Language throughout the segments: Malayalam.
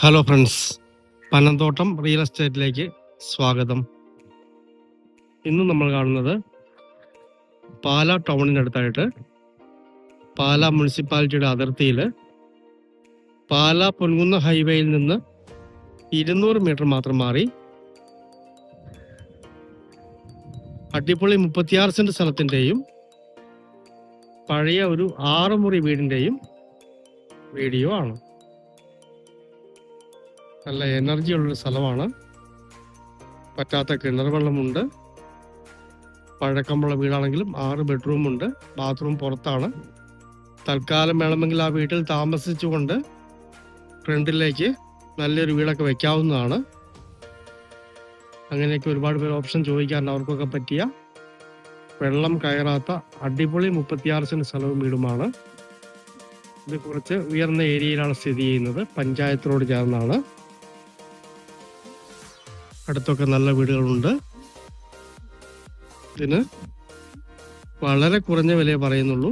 ഹലോ ഫ്രണ്ട്സ് പനന്തോട്ടം റിയൽ എസ്റ്റേറ്റിലേക്ക് സ്വാഗതം. ഇന്ന് നമ്മൾ കാണുന്നത് പാല ടൗണിനടുത്തായിട്ട് പാല മുനിസിപ്പാലിറ്റിയുടെ അതിർത്തിയിൽ പാല പൊൻകുന്ന ഹൈവേയിൽ നിന്ന് ഇരുന്നൂറ് മീറ്റർ മാത്രം മാറി അട്ടിപ്പൊളി മുപ്പത്തിയാറ് സെന്റ് സ്ഥലത്തിന്റെയും പഴയ ഒരു ആറുമുറി വീടിന്റെയും വീഡിയോ ആണ്. നല്ല എനർജി ഉള്ളൊരു സ്ഥലമാണ്. പറ്റാത്ത കിണർ വെള്ളമുണ്ട് പഴക്കമുള്ള വീടാണെങ്കിലും ആറ് ബെഡ്റൂമുണ്ട്. ബാത്റൂം പുറത്താണ്. തൽക്കാലം വേണമെങ്കിൽ ആ വീട്ടിൽ താമസിച്ചുകൊണ്ട് ഫ്രണ്ടിലേക്ക് നല്ലൊരു വീടൊക്കെ വെക്കാവുന്നതാണ്. അങ്ങനെയൊക്കെ ഒരുപാട് പേര് ഓപ്ഷൻ ചോദിക്കാറുണ്ട് അവർക്കൊക്കെ പറ്റിയ. വെള്ളം കയറാത്ത അടിപൊളി മുപ്പത്തിയാറ് സെന്റ് സ്ഥലവും വീടുമാണ്. ഇത് കുറച്ച് ഉയർന്ന ഏരിയയിലാണ് സ്ഥിതി ചെയ്യുന്നത്. പഞ്ചായത്തിനോട് ചേർന്നാണ്. അടുത്തൊക്കെ നല്ല വീടുകളുണ്ട്. ഇതിന് വളരെ കുറഞ്ഞ വിലയെ പറയുന്നുള്ളൂ.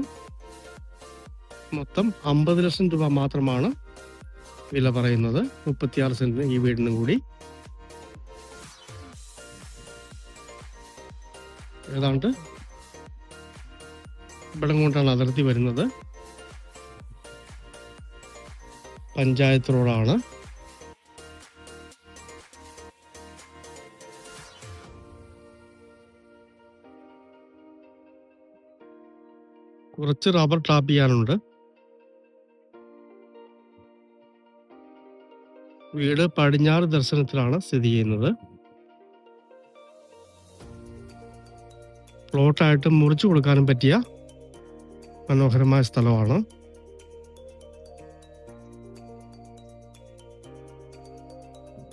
മൊത്തം അമ്പത് ലക്ഷം രൂപ മാത്രമാണ് വില പറയുന്നത്. മുപ്പത്തിയാറ് സെന്റിന് ഈ വീടിനും കൂടി. ഏതാണ്ട് ഇവിടെ കൊണ്ടാണ് അതിർത്തി വരുന്നത്. പഞ്ചായത്ത് റോഡാണ്. കുറച്ച് റബ്ബർ ടാപ്പ് ചെയ്യാനുണ്ട്. വീട് പടിഞ്ഞാറ് ദർശനത്തിലാണ് സ്ഥിതി ചെയ്യുന്നത്. പ്ലോട്ടായിട്ട് മുറിച്ചു കൊടുക്കാനും പറ്റിയ മനോഹരമായ സ്ഥലമാണ്.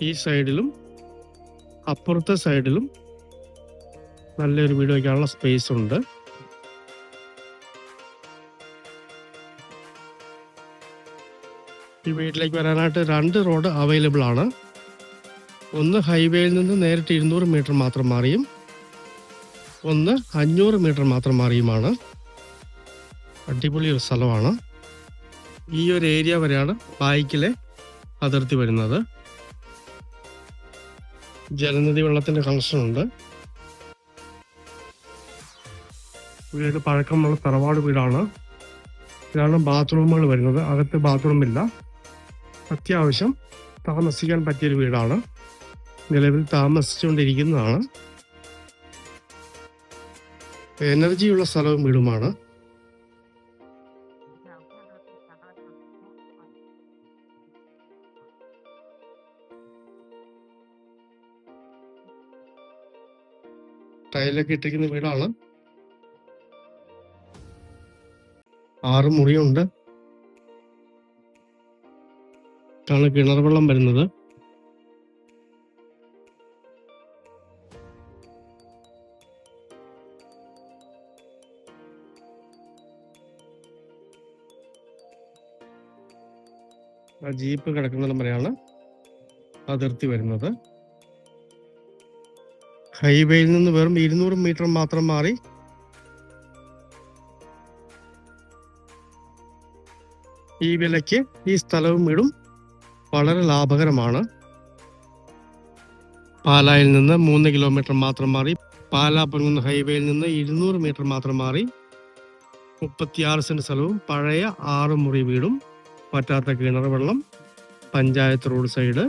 ഈ സൈഡിലും അപ്പുറത്തെ സൈഡിലും നല്ലൊരു വീട് വയ്ക്കാനുള്ള സ്പേസ് ഉണ്ട്. ഈ വീട്ടിലേക്ക് വരാനായിട്ട് രണ്ട് റോഡ് അവൈലബിൾ ആണ്. ഒന്ന് ഹൈവേയിൽ നിന്ന് നേരിട്ട് ഇരുന്നൂറ് മീറ്റർ മാത്രം മാറിയും. ഒന്ന് അഞ്ഞൂറ് മീറ്റർ മാത്രം മാറിയുമാണ്. അടിപൊളി ഒരു സ്ഥലമാണ്. ഈ ഒരു ഏരിയ വരെയാണ് ബായിക്കിലെ അതിർത്തി വരുന്നത്. ജലനിധി വെള്ളത്തിന്റെ കണക്ഷൻ ഉണ്ട്. വീട് പഴക്കമുള്ള തറവാട് വീടാണ്. ഇതാണ് ബാത്റൂമുകൾ വരുന്നത്. അകത്ത് ബാത്റൂം ഇല്ല. അത്യാവശ്യം താമസിക്കാൻ പറ്റിയൊരു വീടാണ്. നിലവിൽ താമസിച്ചുകൊണ്ടിരിക്കുന്നതാണ്. എനർജിയുള്ള സ്ഥലവും വീടുമാണ്. ടൈലൊക്കെ ഇട്ടിരിക്കുന്ന വീടാണ്. ആറ് മുറിയുണ്ട്. ആണ് കിണർ വെള്ളം വരുന്നത്. ആ ജീപ്പ് കിടക്കുന്നിടം വരെയാണ് അതിർത്തി വരുന്നത്. ഹൈവേയിൽ നിന്ന് വെറും ഇരുന്നൂറ് മീറ്റർ മാത്രം മാറി ഈ വിലയ്ക്ക് ഈ സ്ഥലവും വീടും വളരെ ലാഭകരമാണ്. പാലായിൽ നിന്ന് മൂന്ന് കിലോമീറ്റർ മാത്രം മാറി പാലാ പൊങ്ങുന്ന ഹൈവേയിൽ നിന്ന് ഇരുന്നൂറ് മീറ്റർ മാത്രം മാറി മുപ്പത്തിയാറ് സെന്റ് സ്ഥലവും പഴയ ആറ് മുറി വീടും പറ്റാത്ത കിണർ വെള്ളം പഞ്ചായത്ത് റോഡ് സൈഡ്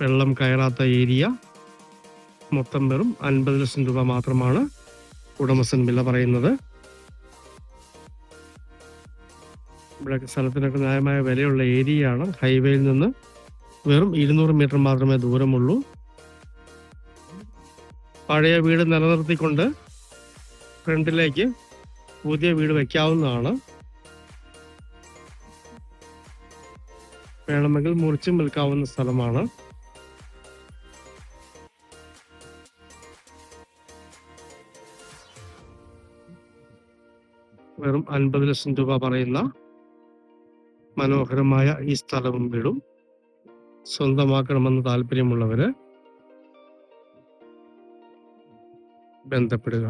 വെള്ളം കയറാത്ത ഏരിയ മൊത്തം വെറും അൻപത് ലക്ഷം രൂപ മാത്രമാണ് ഉടമസ്ഥൻ വില പറയുന്നത്. ഇവിടെ സ്ഥലത്തിനൊക്കെ ന്യായമായ വിലയുള്ള ഏരിയ ആണ് ഹൈവേയിൽ നിന്ന് വെറും ഇരുന്നൂറ് മീറ്റർ മാത്രമേ ദൂരമുള്ളൂ. പഴയ വീട് നിലനിർത്തിക്കൊണ്ട് ഫ്രണ്ടിലേക്ക് പുതിയ വീട് വയ്ക്കാവുന്നതാണ് വേണമെങ്കിൽ മുറിച്ചും വിൽക്കാവുന്ന സ്ഥലമാണ്. വെറും അൻപത് ലക്ഷം രൂപ പറയുന്ന മനോഹരമായ ഈ സ്ഥലവും വീടും സ്വന്തമാക്കണമെന്ന് താല്പര്യമുള്ളവര് ബന്ധപ്പെടുക.